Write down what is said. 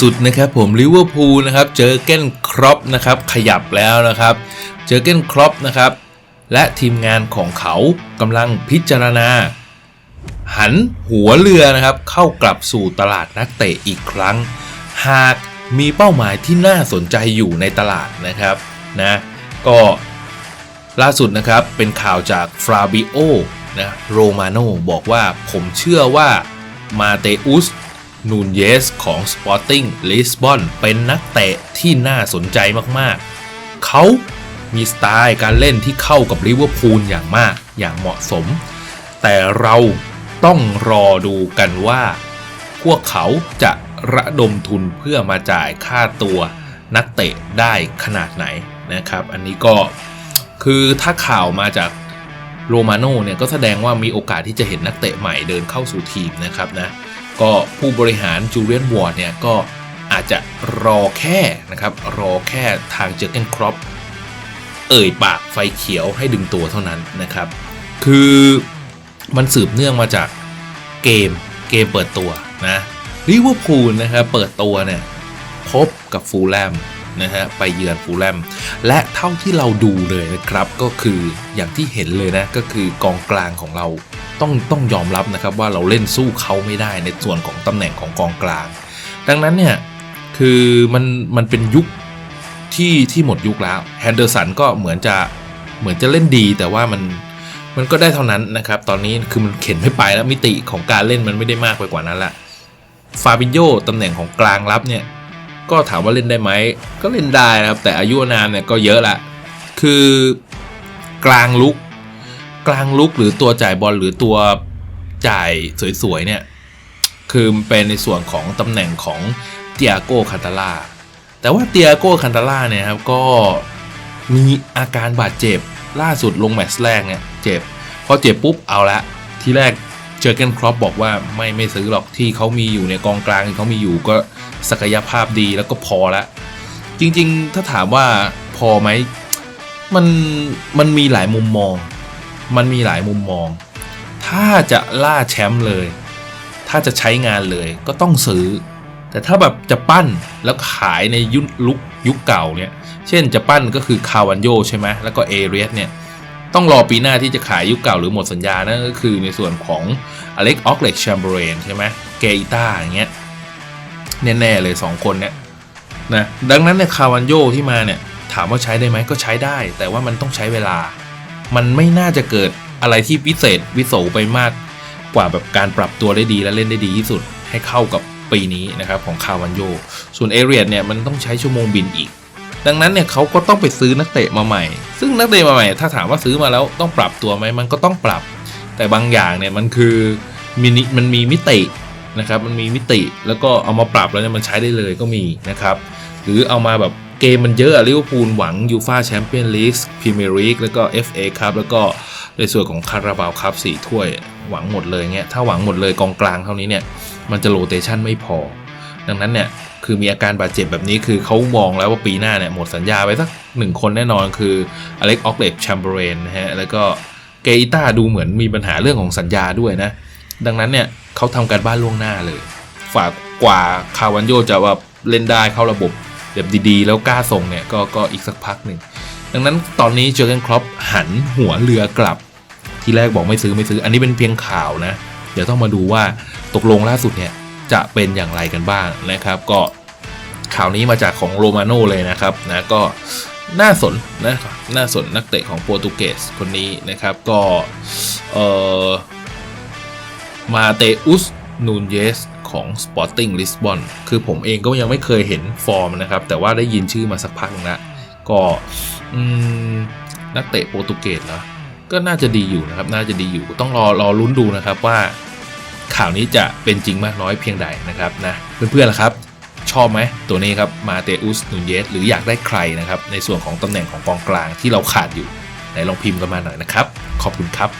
สุดนะครับผมลิเวอร์พูลนะครับเจอเก้นครอปนะครับขยับแล้วนะครับ เจอเก้นครอปนะครับและทีมงานของเขากำลังพิจารณา หันหัวเรือนะครับเข้ากลับสู่ตลาดนักเตะอีกครั้ง หากมีเป้าหมายที่น่าสนใจอยู่ในตลาดนะครับนะก็ล่าสุดนะครับเป็นข่าวจากฟราบิโอนะโรมาโนบอกว่าผมเชื่อว่ามาเตอุส นูนเยสของ Sporting Lisbon เป็นนักเตะที่น่าสนใจมากๆ เขามีสไตล์การเล่นที่เข้ากับลิเวอร์พูลอย่างมากอย่างเหมาะสม แต่เราต้องรอดูกันว่า พวกเขาจะระดมทุนเพื่อมาจ่ายค่าตัวนักเตะได้ขนาดไหนนะครับ อันนี้ก็คือถ้าข่าวมาจากโรมาโน่เนี่ยก็แสดงว่ามีโอกาสที่จะเห็นนักเตะใหม่เดินเข้าสู่ทีมนะครับนะ ก็ผู้บริหารจูเลียนวอร์ดเนี่ยก็อาจจะรอแค่นะครับรอแค่ทางเจอร์เกนครอปเอ่ยปากไฟเขียวให้ดึงตัวเท่านั้นนะครับ คือมันสืบเนื่องมาจากเกมเกมเปิดตัวนะลิเวอร์พูลนะครับเปิดตัวเนี่ยพบกับฟูลแลมนะฮะไปเยือนฟูลแลมและ เท่าที่เราดูเลยนะครับ ก็คืออย่างที่เห็นเลยนะก็คือกองกลางของเราต้องต้องยอมรับนะครับว่าเราเล่นสู้เขาไม่ได้ในส่วนของตำแหน่งของกองกลาง ดังนั้นเนี่ยคือมันมันเป็นยุคที่ที่หมดยุคแล้วแฮนเดอร์สันก็เหมือนจะเหมือนจะเล่นดีแต่ว่ามันมันก็ได้เท่านั้นนะครับ ตอนนี้คือมันเข็นไม่ไปแล้วมิติของการเล่นมันไม่ได้มากไปกว่านั้นละฟาบิโยตำแหน่งของกลางรับเนี่ย ก็ถามว่าเล่นได้ไหม ก็เล่นได้นะครับ แต่อายุอานามเนี่ยก็เยอะละ คือกลางลุก กลางลุกหรือตัวจ่ายบอลหรือตัวจ่ายสวยๆเนี่ย คือเป็นในส่วนของตำแหน่งของเตียโก้คันตาล่า แต่ว่าเตียโก้คันตาล่าเนี่ยครับก็มีอาการบาดเจ็บล่าสุดลงแมตช์แรกเนี่ยเจ็บ พอเจ็บปุ๊บเอาละ ทีแรก เจอเกนครอปบอกว่าไม่ไม่ซื้อหรอกที่เขามีอยู่ในกองกลางที่เขามีอยู่ก็ศักยภาพดีแล้วก็พอละ จริงๆ ถ้าถามว่าพอไหมมันมันมีหลายมุมมอง มันมีหลายมุมมอง ถ้าจะล่าแชมป์เลย ถ้าจะใช้งานเลยก็ต้องซื้อ แต่ถ้าแบบจะปั้นแล้วขายในยุคลุกยุคเก่าเนี่ย เช่นจะปั้นก็คือคาวันโยใช่ไหมแล้วก็เอเรียสเนี่ย ต้องรอปีหน้าที่จะขายยุคเก่าหรือหมดสัญญานั่นก็คือในส่วนของอเล็กออกเล็กแชมเบรนใช่ไหมเกอิต้าอย่างเงี้ยแน่ๆเลย 2 คนเนี่ยนะดังนั้นเนี่ยคาวันโยที่มาเนี่ยถามว่าใช้ได้ไหมก็ใช้ได้ แต่ว่ามันต้องใช้เวลา มันไม่น่าจะเกิดอะไรที่พิเศษวิโสไปมากกว่าแบบการปรับตัวได้ดีและเล่นได้ดีที่สุดให้เข้ากับปีนี้นะครับของคาวันโย ส่วนเอเรียดเนี่ยมันต้องใช้ชั่วโมงบินอีก ดังนั้นเนี่ยเขาก็ต้องไปซื้อนักเตะมาใหม่ ซึ่งนักเตะมาใหม่ ถ้าถามว่าซื้อมาแล้วต้องปรับตัวไหมมันก็ต้องปรับ แต่บางอย่างเนี่ยมันคือมินิมันมีมิตินะครับมันมีมิติแล้วก็เอามาปรับแล้วเนี่ยมันใช้ได้เลยก็มีนะครับหรือเอามาแบบเกมมันเยอะลิเวอร์พูลหวังยูฟาแชมเปี้ยนลีกพรีเมียร์ลีกแล้วก็ FA ครับแล้วก็ในส่วนของคาราบาวครับสี่ถ้วย หวังหมดเลยเงี้ยถ้าหวังหมดเลยกองกลางเท่านี้เนี่ยมันจะโรเตชันไม่พอ ดังนั้นเนี่ย คือมีอาการบาดเจ็บแบบนี้คือเขามองแล้วว่าปีหน้าเนี่ยหมดสัญญาไปสักหนึ่งคนแน่นอนคืออเล็กออกเล็กแชมเบรนนะฮะแล้วก็เกอิต้าดูเหมือนมีปัญหาเรื่องของสัญญาด้วยนะ ดังนั้นเนี่ยเขาทำการบ้านล่วงหน้าเลย ฝากกว่าคาวันโยจะว่าเล่นได้เข้าระบบแบบดีๆ แล้วกล้าส่งเนี่ยก็ก็อีกสักพักหนึ่งดังนั้นตอนนี้เจอร์เกนครอปหันหัวเรือกลับ ที่แรกบอกไม่ซื้อไม่ซื้อ อันนี้เป็นเพียงข่าวนะ เดี๋ยวต้องมาดูว่าตกลงล่าสุดเนี่ยจะเป็นอย่างไรกันบ้างนะครับ ก็ ข่าวนี้มาจากของโรมาโน่เลยนะครับนะก็น่าสนนะครับน่าสนนักเตะของโปรตุเกสคนนี้นะครับก็เอ่อมาเตอุสนูนเยสของ Sporting Lisbon คือผมเองก็ยังไม่เคยเห็นฟอร์มนะครับ แต่ว่าได้ยินชื่อมาสักพักนึงแล้วก็นักเตะโปรตุเกสเนาะก็น่าจะดีอยู่นะครับ น่าจะดีอยู่ต้องรอรอลุ้นดูนะครับว่าข่าวนี้จะเป็นจริงมากน้อยเพียงใดนะครับนะเพื่อนๆล่ะครับ อบไหมตัวนี้ครับมาเตอุสนูเยสหรืออยากได้ใครนะครับในส่วนของตำแหน่งของกองกลางที่เราขาดอยู่ไหนลองพิมพ์กันมาหน่อยนะครับ ขอบคุณครับ